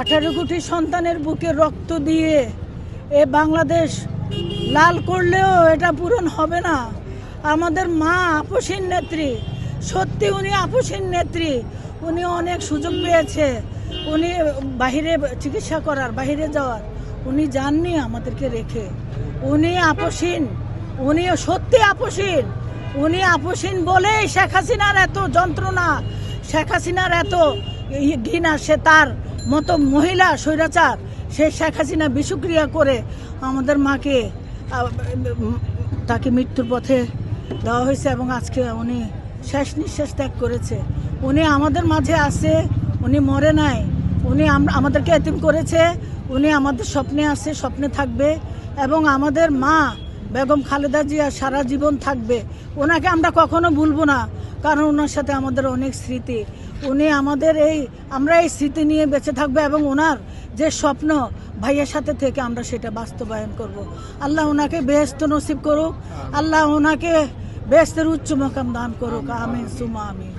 আঠারো কোটি সন্তানের বুকে রক্ত দিয়ে এ বাংলাদেশ লাল করলেও এটা পূরণ হবে না। আমাদের মা আপসীন নেত্রী, সত্যি উনি আপসীন নেত্রী। উনি অনেক সুযোগ পেয়েছে। উনি বাহিরে চিকিৎসা করার, বাহিরে যাওয়ার। উনি যাননি আমাদেরকে রেখে। উনি আপসীন। উনি সত্যি আপসীন। উনি আপসীন বলেই শেখ হাসিনার এত যন্ত্রণা, শেখ হাসিনার এত ঘৃণা, সে তার মতো মহিলা স্বৈরাচার, সে শেখ হাসিনা বিষক্রিয়া করে আমাদের মাকে তাকে মৃত্যুর পথে দেওয়া হয়েছে এবং আজকে উনি শেষ নিঃশ্বাস ত্যাগ করেছে। উনি আমাদের মাঝে আছে, উনি মরে নাই। উনি আম- আমাদেরকে এতিম করেছে, উনি আমাদের স্বপ্নে আছে, স্বপ্নে থাকবে এবং আমাদের মা বেগম খালেদা জিয়া সারা জীবন থাকবে। ওনাকে আমরা কখনো ভুলবো না। কারণ ওনার সাথে আমাদের অনেক স্মৃতি। উনি আমাদের এই, আমরা এই স্মৃতি নিয়ে বেঁচে থাকব এবং ওনার যে স্বপ্ন ভাইয়ের সাথে থেকে আমরা সেটা বাস্তবায়ন করব। আল্লাহ ওনাকে বেহস্ত নসিব করুক। আল্লাহ ওনাকে বেহস্তের উচ্চ মকাম দান করুক। আমিন সুমা আমিন।